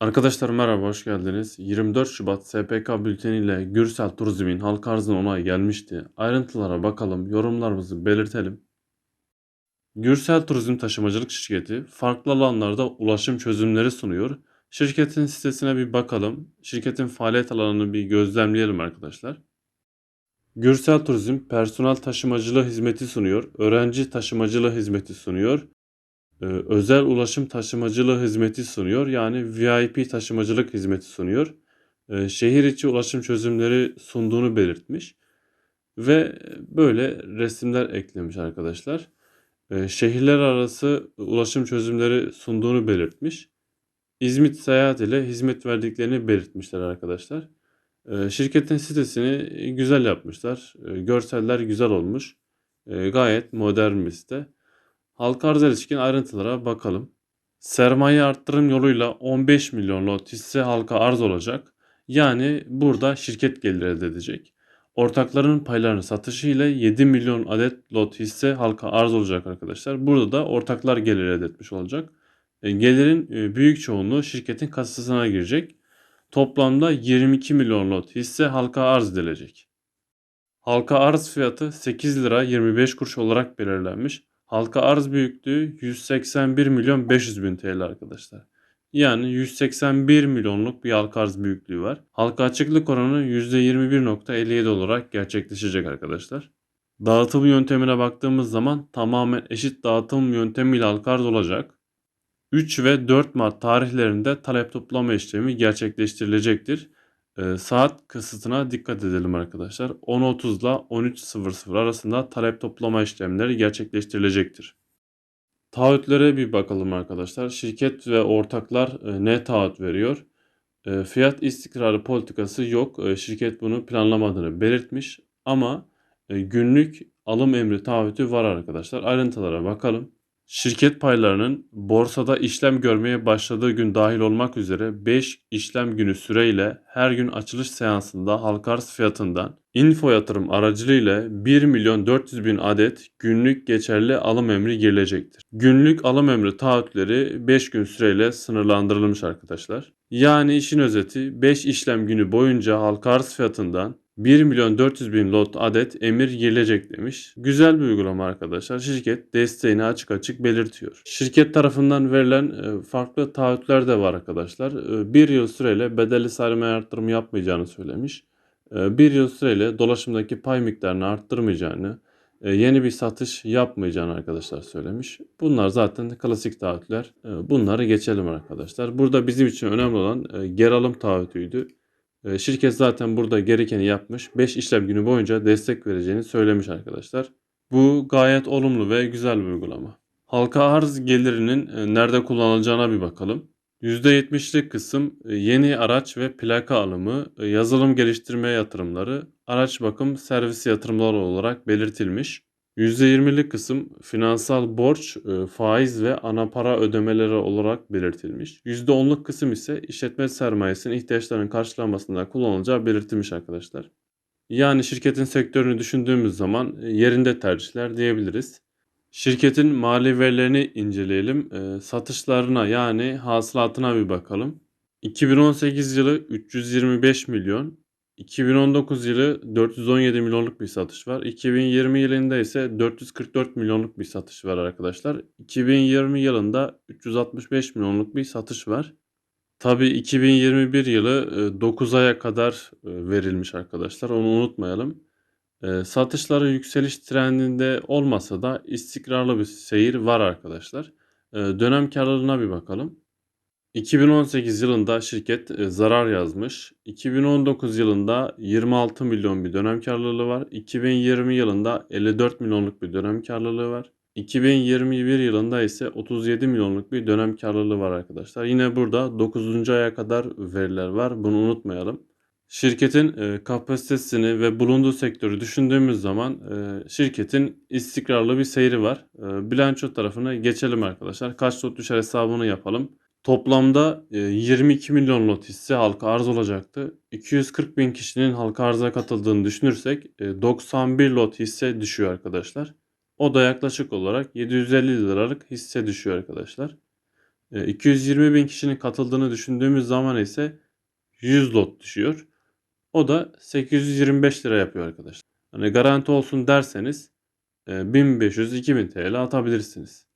Arkadaşlar merhaba, hoş geldiniz. 24 Şubat SPK bülteniyle Gürsel Turizm'in halka arzına onay gelmişti. Ayrıntılara bakalım, yorumlarımızı belirtelim. Gürsel Turizm Taşımacılık Şirketi farklı alanlarda ulaşım çözümleri sunuyor. Şirketin sitesine bir bakalım. Şirketin faaliyet alanını bir gözlemleyelim arkadaşlar. Gürsel Turizm personel taşımacılığı hizmeti sunuyor. Öğrenci taşımacılığı hizmeti sunuyor özel ulaşım taşımacılığı hizmeti sunuyor. Yani VIP taşımacılık hizmeti sunuyor. E, şehir içi ulaşım çözümleri sunduğunu belirtmiş. Ve böyle resimler eklemiş arkadaşlar. E, şehirler arası ulaşım çözümleri sunduğunu belirtmiş. İzmit Seyahat ile hizmet verdiklerini belirtmişler arkadaşlar. E, şirketin sitesini güzel yapmışlar. E, görseller güzel olmuş. E, gayet modern bir site. Halka arz ilişkin ayrıntılara bakalım. Sermaye arttırım yoluyla 15 milyon lot hisse halka arz olacak. Yani burada şirket gelir elde edecek. Ortakların paylarını satışı ile 7 milyon adet lot hisse halka arz olacak arkadaşlar. Burada da ortaklar gelir elde etmiş olacak. E, gelirin e, büyük çoğunluğu şirketin kasasına girecek. Toplamda 22 milyon lot hisse halka arz edilecek. Halka arz fiyatı 8 lira 25 kuruş olarak belirlenmiş. Halka arz büyüklüğü 181 milyon 500 bin TL arkadaşlar. Yani 181 milyonluk bir halka arz büyüklüğü var. Halka açıklık oranı %21.57 olarak gerçekleşecek arkadaşlar. Dağıtım yöntemine baktığımız zaman tamamen eşit dağıtım yöntemiyle halka arz olacak. 3 ve 4 Mart tarihlerinde talep toplama işlemi gerçekleştirilecektir. E, saat kısıtına dikkat edelim arkadaşlar. 10.30 ile 13.00 arasında talep toplama işlemleri gerçekleştirilecektir. Taahhütlere bir bakalım arkadaşlar. Şirket ve ortaklar e, ne taahhüt veriyor? E, fiyat istikrarı politikası yok. E, şirket bunu planlamadığını belirtmiş ama günlük alım emri taahhütü var arkadaşlar. Ayrıntılara bakalım. Şirket paylarının borsada işlem görmeye başladığı gün dahil olmak üzere 5 işlem günü süreyle her gün açılış seansında halka arz fiyatından info yatırım aracılığıyla 1 milyon 400 bin adet günlük geçerli alım emri girilecektir. Günlük alım emri taahhütleri 5 gün süreyle sınırlandırılmış arkadaşlar. Yani işin özeti 5 işlem günü boyunca halka arz fiyatından 1 milyon 400 bin lot adet emir girilecek demiş. Güzel bir uygulama arkadaşlar. Şirket desteğini açık açık belirtiyor. Şirket tarafından verilen e, farklı taahhütler de var arkadaşlar. E, bir yıl süreyle bedelli sermaye arttırımı yapmayacağını söylemiş. E, bir yıl süreyle dolaşımdaki pay miktarını arttırmayacağını, yeni bir satış yapmayacağını arkadaşlar söylemiş. Bunlar zaten klasik taahhütler. Bunları geçelim arkadaşlar. Burada bizim için önemli olan geri alım taahhütüydü. Ee, şirket zaten burada gerekeni yapmış. 5 işlem günü boyunca destek vereceğini söylemiş arkadaşlar. Bu gayet olumlu ve güzel bir uygulama. Halka arz gelirinin e, nerede kullanılacağına bir bakalım. %70'lik kısım e, yeni araç ve plaka alımı, e, yazılım geliştirme yatırımları, araç bakım servis yatırımları olarak belirtilmiş. %20'lik kısım finansal borç, e, faiz ve ana para ödemeleri olarak belirtilmiş. %10'luk kısım ise işletme sermayesinin ihtiyaçlarının karşılanmasında kullanılacağı belirtilmiş arkadaşlar. Yani şirketin sektörünü düşündüğümüz zaman e, yerinde tercihler diyebiliriz. Şirketin mali verilerini inceleyelim. E, satışlarına yani hasılatına bir bakalım. 2018 yılı 325 milyon, 2019 yılı 417 milyonluk bir satış var. 2020 yılında ise 444 milyonluk bir satış var arkadaşlar. 2020 yılında 365 milyonluk bir satış var. Tabi 2021 yılı 9 e, aya kadar e, verilmiş arkadaşlar. Onu unutmayalım. E, satışları yükseliş trendinde olmasa da istikrarlı bir seyir var arkadaşlar. Dönem karlılığına bir bakalım. 2018 yılında şirket e, zarar yazmış. 2019 yılında 26 milyon bir dönem karlılığı var. 2020 yılında 54 milyonluk bir dönem karlılığı var. 2021 yılında ise 37 milyonluk bir dönem karlılığı var arkadaşlar. Yine burada 9. aya kadar veriler var. Bunu unutmayalım. Şirketin e, kapasitesini ve bulunduğu sektörü düşündüğümüz zaman e, şirketin istikrarlı bir seyri var. Bilanço tarafına geçelim arkadaşlar. Kaç lot düşer hesabını yapalım. Toplamda 22 e, milyon lot hisse halka arz olacaktı. 240 bin kişinin halka arza katıldığını düşünürsek 91 e, lot hisse düşüyor arkadaşlar. O da yaklaşık olarak 750 liralık hisse düşüyor arkadaşlar. E, 220 bin kişinin katıldığını düşündüğümüz zaman ise 100 lot düşüyor. O da 825 lira yapıyor arkadaşlar. Hani garanti olsun derseniz e, 1500-2000 TL atabilirsiniz.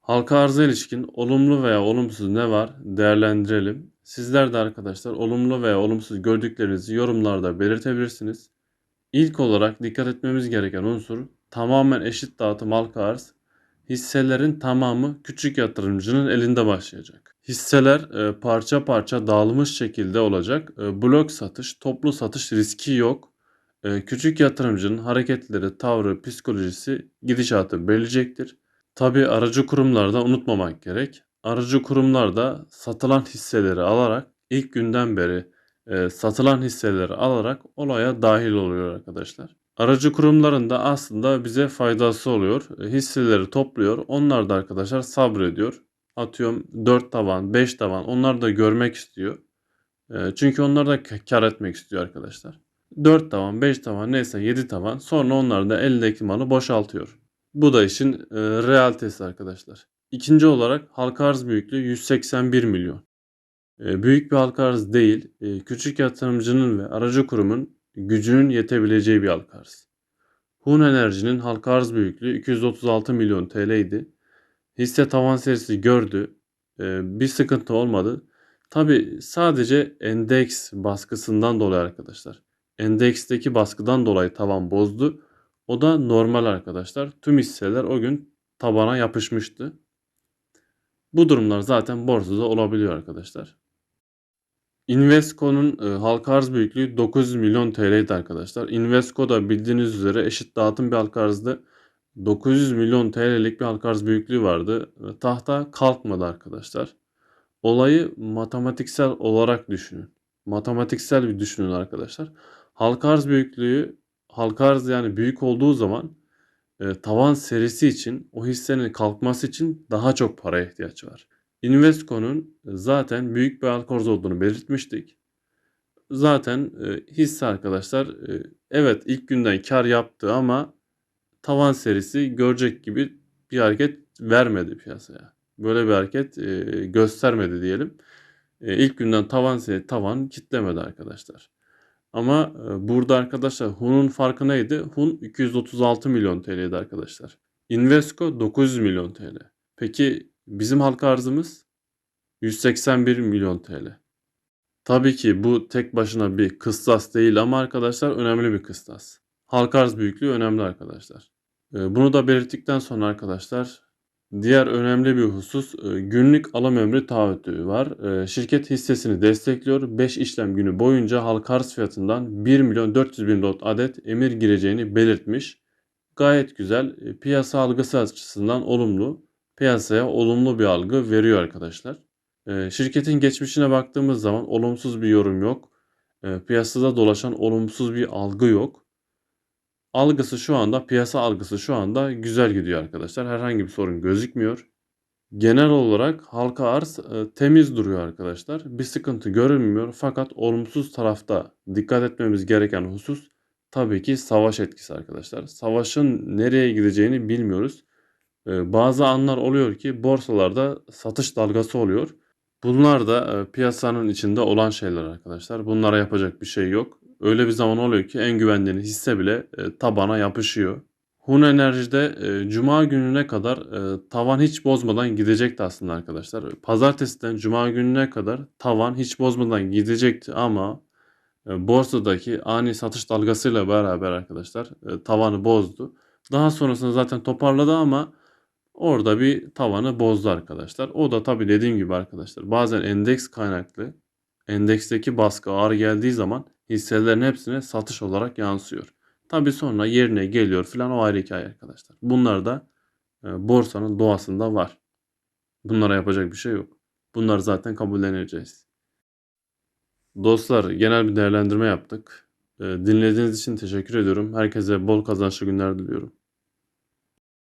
Halka arıza ilişkin olumlu veya olumsuz ne var değerlendirelim. Sizler de arkadaşlar olumlu veya olumsuz gördüklerinizi yorumlarda belirtebilirsiniz. İlk olarak dikkat etmemiz gereken unsur tamamen eşit dağıtım halka arz. Hisselerin tamamı küçük yatırımcının elinde başlayacak. Hisseler e, parça parça dağılmış şekilde olacak. E, blok satış, toplu satış riski yok. E, küçük yatırımcının hareketleri, tavrı, psikolojisi gidişatı belirleyecektir. Tabi aracı kurumlarda unutmamak gerek. Aracı kurumlarda satılan hisseleri alarak ilk günden beri e, satılan hisseleri alarak olaya dahil oluyor arkadaşlar. Aracı kurumların da aslında bize faydası oluyor. E, hisseleri topluyor. Onlar da arkadaşlar sabrediyor. Atıyorum 4 tavan, 5 tavan onlar da görmek istiyor. E, çünkü onlar da kar etmek istiyor arkadaşlar. 4 tavan, 5 tavan neyse 7 tavan sonra onlar da eldeki malı boşaltıyor. Bu da işin e, realitesi arkadaşlar. İkinci olarak halka arz büyüklüğü 181 milyon. E, büyük bir halka arz değil, e, küçük yatırımcının ve aracı kurumun gücünün yetebileceği bir halka arz. Hun Enerji'nin halka arz büyüklüğü 236 milyon TL idi. Hisse tavan serisi gördü. E, bir sıkıntı olmadı. Tabi sadece endeks baskısından dolayı arkadaşlar. Endeksteki baskıdan dolayı tavan bozdu. O da normal arkadaşlar. Tüm hisseler o gün tabana yapışmıştı. Bu durumlar zaten borsada olabiliyor arkadaşlar. Invesco'nun e, halka arz büyüklüğü 900 milyon TL'ydi arkadaşlar. Invesco da bildiğiniz üzere eşit dağıtım bir halka arzdı. 900 milyon TL'lik bir halka arz büyüklüğü vardı. Tahta kalkmadı arkadaşlar. Olayı matematiksel olarak düşünün. Matematiksel bir düşünün arkadaşlar. Halka arz büyüklüğü halka arz yani büyük olduğu zaman e, tavan serisi için o hissenin kalkması için daha çok paraya ihtiyaç var. Invesco'nun zaten büyük bir halka arz olduğunu belirtmiştik. Zaten e, hisse arkadaşlar e, evet ilk günden kar yaptı ama tavan serisi görecek gibi bir hareket vermedi piyasaya. Böyle bir hareket e, göstermedi diyelim. E, ilk günden tavan serisi tavan kitlemedi arkadaşlar. Ama e, burada arkadaşlar Hun'un farkı neydi? Hun 236 milyon TL'ydi arkadaşlar. Invesco 900 milyon TL. Peki bizim halka arzımız 181 milyon TL. Tabii ki bu tek başına bir kıstas değil ama arkadaşlar önemli bir kıstas. Halka arz büyüklüğü önemli arkadaşlar. E, bunu da belirttikten sonra arkadaşlar Diğer önemli bir husus e, günlük alım emri taahhütü var. E, şirket hissesini destekliyor. 5 işlem günü boyunca halka arz fiyatından 1 milyon 400 bin lot adet emir gireceğini belirtmiş. Gayet güzel. E, piyasa algısı açısından olumlu. Piyasaya olumlu bir algı veriyor arkadaşlar. Şirketin geçmişine baktığımız zaman olumsuz bir yorum yok. Piyasada dolaşan olumsuz bir algı yok algısı şu anda piyasa algısı şu anda güzel gidiyor arkadaşlar. Herhangi bir sorun gözükmüyor. Genel olarak halka arz e, temiz duruyor arkadaşlar. Bir sıkıntı görünmüyor fakat olumsuz tarafta dikkat etmemiz gereken husus tabii ki savaş etkisi arkadaşlar. Savaşın nereye gideceğini bilmiyoruz. E, bazı anlar oluyor ki borsalarda satış dalgası oluyor. Bunlar da e, piyasanın içinde olan şeyler arkadaşlar. Bunlara yapacak bir şey yok öyle bir zaman oluyor ki en güvendiğiniz hisse bile e, tabana yapışıyor. Hun Enerji'de e, cuma gününe kadar e, tavan hiç bozmadan gidecekti aslında arkadaşlar. Pazartesiden cuma gününe kadar tavan hiç bozmadan gidecekti ama e, borsadaki ani satış dalgasıyla beraber arkadaşlar e, tavanı bozdu. Daha sonrasında zaten toparladı ama orada bir tavanı bozdu arkadaşlar. O da tabii dediğim gibi arkadaşlar bazen endeks kaynaklı endeksteki baskı ağır geldiği zaman hisselerin hepsine satış olarak yansıyor. Tabi sonra yerine geliyor filan o ayrı hikaye arkadaşlar. Bunlar da e, borsanın doğasında var. Bunlara yapacak bir şey yok. Bunlar zaten kabulleneceğiz. Dostlar genel bir değerlendirme yaptık. E, dinlediğiniz için teşekkür ediyorum. Herkese bol kazançlı günler diliyorum.